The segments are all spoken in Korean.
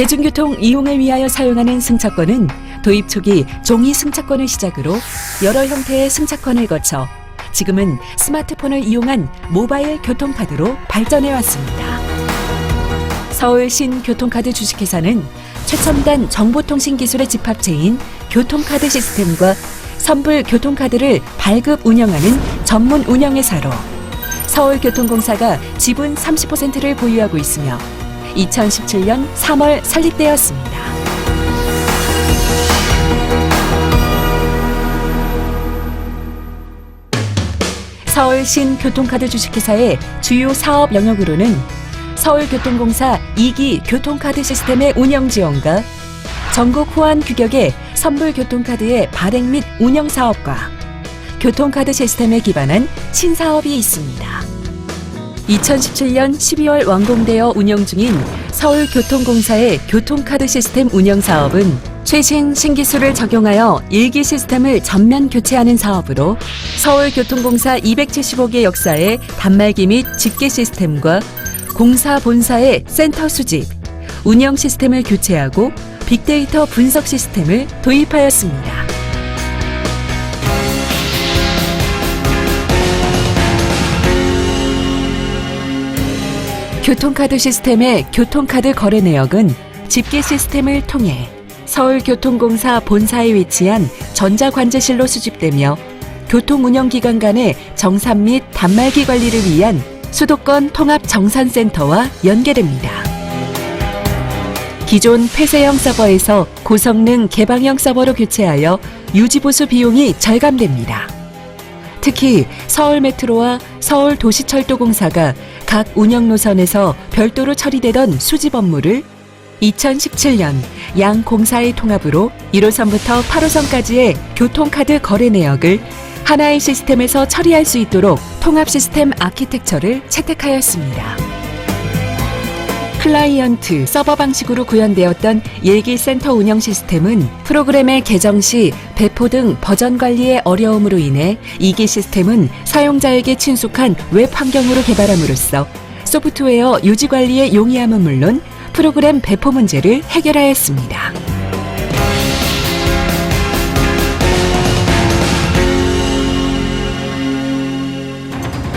대중교통 이용을 위하여 사용하는 승차권은 도입 초기 종이 승차권을 시작으로 여러 형태의 승차권을 거쳐 지금은 스마트폰을 이용한 모바일 교통카드로 발전해 왔습니다. 서울 신 교통카드 주식회사는 최첨단 정보통신 기술의 집합체인 교통카드 시스템과 선불 교통카드를 발급 운영하는 전문 운영회사로 서울교통공사가 지분 30%를 보유하고 있으며 2017년 3월 설립되었습니다. 서울 신 교통카드 주식회사의 주요 사업 영역으로는 서울교통공사 2기 교통카드 시스템의 운영 지원과 전국 호환 규격의 선불 교통카드의 발행 및 운영 사업과 교통카드 시스템에 기반한 신사업이 있습니다. 2017년 12월 완공되어 운영 중인 서울교통공사의 교통카드 시스템 운영 사업은 최신 신기술을 적용하여 일기 시스템을 전면 교체하는 사업으로 서울교통공사 275개 역사의 단말기 및 집계 시스템과 공사 본사의 센터 수집, 운영 시스템을 교체하고 빅데이터 분석 시스템을 도입하였습니다. 교통카드 시스템의 교통카드 거래 내역은 집계 시스템을 통해 서울교통공사 본사에 위치한 전자관제실로 수집되며 교통운영기관 간의 정산 및 단말기 관리를 위한 수도권 통합 정산센터와 연계됩니다. 기존 폐쇄형 서버에서 고성능 개방형 서버로 교체하여 유지보수 비용이 절감됩니다. 특히 서울 메트로와 서울 도시철도공사가 각 운영 노선에서 별도로 처리되던 수집 업무를 2017년 양 공사의 통합으로 1호선부터 8호선까지의 교통카드 거래 내역을 하나의 시스템에서 처리할 수 있도록 통합 시스템 아키텍처를 채택하였습니다. 클라이언트 서버 방식으로 구현되었던 일기센터 운영 시스템은 프로그램의 개정 시 배포 등 버전 관리의 어려움으로 인해 이기 시스템은 사용자에게 친숙한 웹 환경으로 개발함으로써 소프트웨어 유지 관리의 용이함은 물론 프로그램 배포 문제를 해결하였습니다.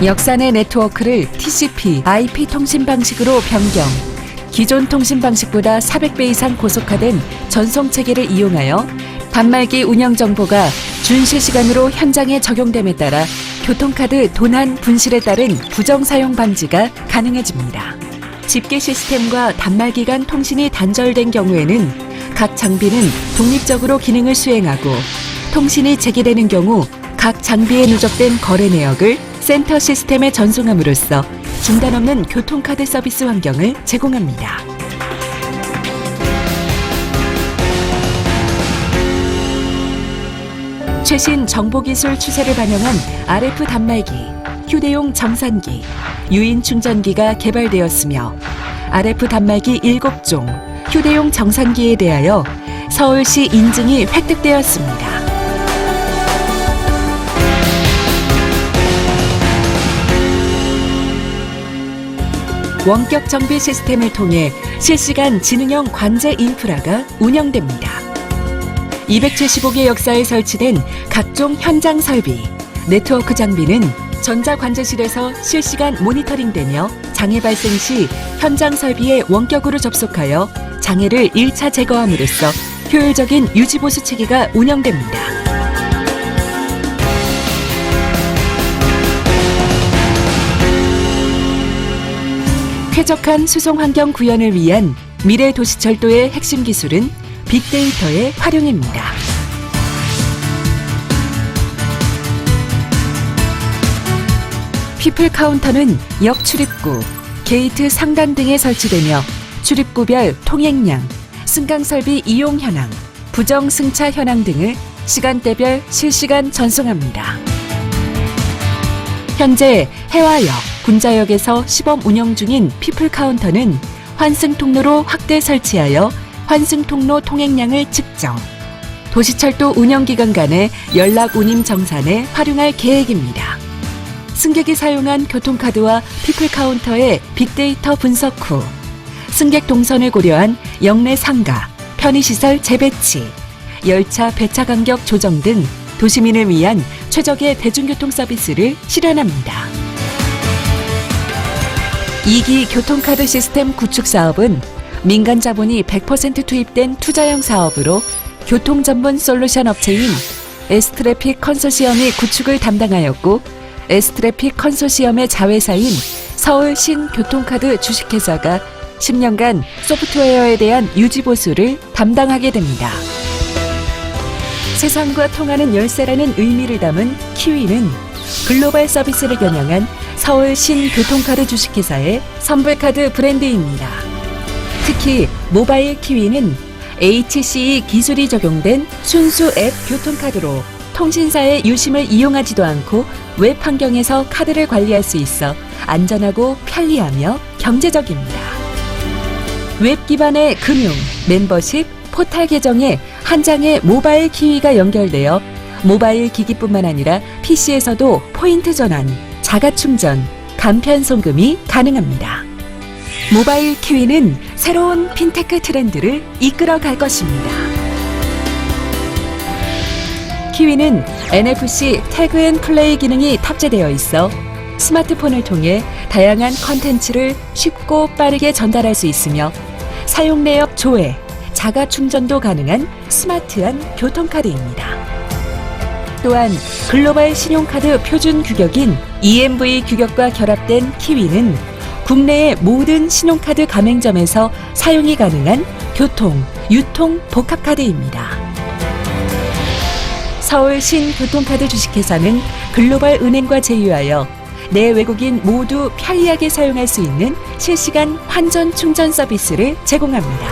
역산의 네트워크를 TCP, IP 통신 방식으로 변경. 기존 통신 방식보다 400배 이상 고속화된 전송 체계를 이용하여 단말기 운영 정보가 준실시간으로 현장에 적용됨에 따라 교통카드 도난 분실에 따른 부정 사용 방지가 가능해집니다. 집계 시스템과 단말기 간 통신이 단절된 경우에는 각 장비는 독립적으로 기능을 수행하고 통신이 재개되는 경우 각 장비에 누적된 거래 내역을 센터 시스템에 전송함으로써 중단 없는 교통카드 서비스 환경을 제공합니다. 최신 정보기술 추세를 반영한 RF 단말기, 휴대용 정산기, 유인 충전기가 개발되었으며 RF 단말기 7종, 휴대용 정산기에 대하여 서울시 인증이 획득되었습니다. 원격 정비 시스템을 통해 실시간 지능형 관제 인프라가 운영됩니다. 275개 역사에 설치된 각종 현장 설비, 네트워크 장비는 전자관제실에서 실시간 모니터링되며 장애 발생 시 현장 설비에 원격으로 접속하여 장애를 1차 제거함으로써 효율적인 유지보수 체계가 운영됩니다. 쾌적한 수송 환경 구현을 위한 미래 도시철도의 핵심 기술은 빅데이터의 활용입니다. 피플 카운터는 역 출입구, 게이트 상단 등에 설치되며 출입구별 통행량, 승강 설비 이용 현황, 부정 승차 현황 등을 시간대별 실시간 전송합니다. 현재 해화역, 군자역에서 시범 운영 중인 피플 카운터는 환승 통로로 확대 설치하여 환승 통로 통행량을 측정. 도시철도 운영기관 간의 연락 운임 정산에 활용할 계획입니다. 승객이 사용한 교통카드와 피플 카운터의 빅데이터 분석 후 승객 동선을 고려한 역내 상가, 편의시설 재배치, 열차 배차 간격 조정 등 도시민을 위한 최적의 대중교통 서비스를 실현합니다. 2기 교통카드 시스템 구축 사업은 민간 자본이 100% 투입된 투자형 사업으로 교통 전문 솔루션 업체인 에스트래픽 컨소시엄이 구축을 담당하였고 에스트래픽 컨소시엄의 자회사인 서울 신교통카드 주식회사가 10년간 소프트웨어에 대한 유지 보수를 담당하게 됩니다. 세상과 통하는 열쇠라는 의미를 담은 키위는 글로벌 서비스를 겨냥한 서울 신교통카드 주식회사의 선불카드 브랜드입니다. 특히 모바일 키위는 HCE 기술이 적용된 순수 앱 교통카드로 통신사의 유심을 이용하지도 않고 웹 환경에서 카드를 관리할 수 있어 안전하고 편리하며 경제적입니다. 웹 기반의 금융, 멤버십, 포탈 계정에 한 장의 모바일 키위가 연결되어 모바일 기기뿐만 아니라 PC에서도 포인트 전환, 자가 충전, 간편 송금이 가능합니다. 모바일 키위는 새로운 핀테크 트렌드를 이끌어 갈 것입니다. 키위는 NFC 태그 앤 플레이 기능이 탑재되어 있어 스마트폰을 통해 다양한 컨텐츠를 쉽고 빠르게 전달할 수 있으며 사용 내역 조회, 자가 충전도 가능한 스마트한 교통카드입니다. 또한 글로벌 신용카드 표준 규격인 EMV 규격과 결합된 키위는 국내의 모든 신용카드 가맹점에서 사용이 가능한 교통, 유통 복합카드입니다. 서울 신 교통카드 주식회사는 글로벌 은행과 제휴하여 내 외국인 모두 편리하게 사용할 수 있는 실시간 환전 충전 서비스를 제공합니다.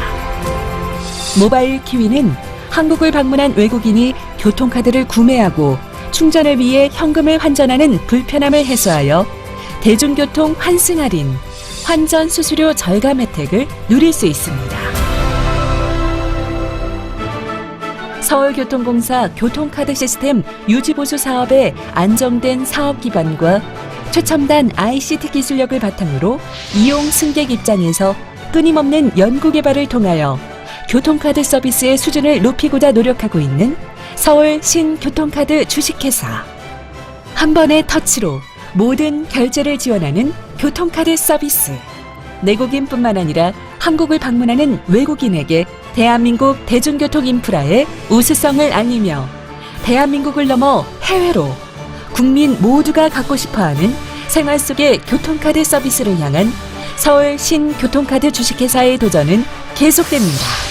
모바일 키위는 한국을 방문한 외국인이 교통카드를 구매하고 충전을 위해 현금을 환전하는 불편함을 해소하여 대중교통 환승 할인, 환전 수수료 절감 혜택을 누릴 수 있습니다. 서울교통공사 교통카드 시스템 유지보수 사업의 안정된 사업 기반과 최첨단 ICT 기술력을 바탕으로 이용 승객 입장에서 끊임없는 연구 개발을 통하여 교통카드 서비스의 수준을 높이고자 노력하고 있는 서울 신교통카드 주식회사. 한 번의 터치로 모든 결제를 지원하는 교통카드 서비스. 내국인뿐만 아니라 한국을 방문하는 외국인에게 대한민국 대중교통 인프라의 우수성을 알리며 대한민국을 넘어 해외로 국민 모두가 갖고 싶어하는 생활 속의 교통카드 서비스를 향한 서울 신교통카드 주식회사의 도전은 계속됩니다.